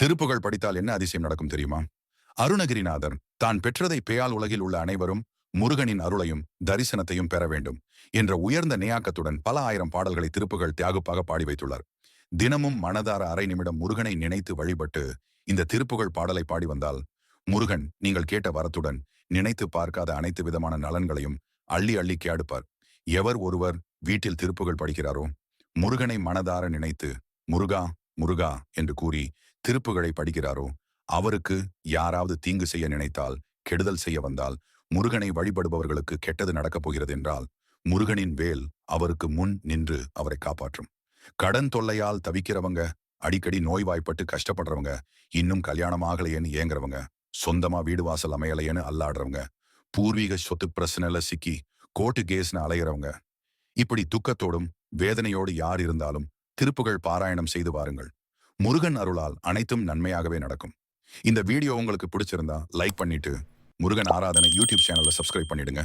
திருப்புகழ் படித்தால் என்ன அதிசயம் நடக்கும் தெரியுமா? அருணகிரிநாதர் தான் பெற்றதை பேயால் உலகில் உள்ள அனைவரும் முருகனின் அருளையும் தரிசனத்தையும் பெற வேண்டும் என்ற உயர்ந்த நியாக்கத்துடன் பல ஆயிரம் பாடல்களை திருப்புகள் தியாகுப்பாக பாடி வைத்துள்ளார். தினமும் மனதார அரை நிமிடம் முருகனை நினைத்து வழிபட்டு இந்த திருப்புகள் பாடலை பாடி வந்தால் முருகன் நீங்கள் கேட்ட வரத்துடன் நினைத்து பார்க்காத அனைத்து விதமான நலன்களையும் அள்ளி அள்ளி கேடுப்பார். எவர் ஒருவர் வீட்டில் திருப்புகள் படிக்கிறாரோ? முருகனை மனதார நினைத்து முருகா முருகா என்று கூறி திருப்புகளை படிக்கிறாரோ அவருக்கு யாராவது தீங்கு செய்ய நினைத்தால் கெடுதல் செய்ய வந்தால் முருகனை வழிபடுபவர்களுக்கு கெட்டது நடக்கப் போகிறது என்றால் முருகனின் வேல் அவருக்கு முன் நின்று அவரை காப்பாற்றும். கடன் தொல்லையால் தவிக்கிறவங்க அடிக்கடி நோய்வாய்ப்பட்டு கஷ்டப்படுறவங்க இன்னும் கல்யாணம் ஆகலையேன்னு ஏங்குறவங்க சொந்தமா வீடு வாசல் அமையலையேன்னு அல்லாடுறவங்க பூர்வீக சொத்து பிரச்சனைல சிக்கி கோர்ட்டு கேஸ்னு அலையிறவங்க இப்படி துக்கத்தோடும் வேதனையோடு யார் இருந்தாலும் திருப்புகழ் பாராயணம் செய்து வாருங்கள். முருகன் அருளால் அனைத்தும் நன்மையாகவே நடக்கும். இந்த வீடியோ உங்களுக்கு பிடிச்சிருந்தா லைக் பண்ணிட்டு முருகன் ஆராதனை யூடியூப் சேனலை சப்ஸ்கிரைப் பண்ணிடுங்க.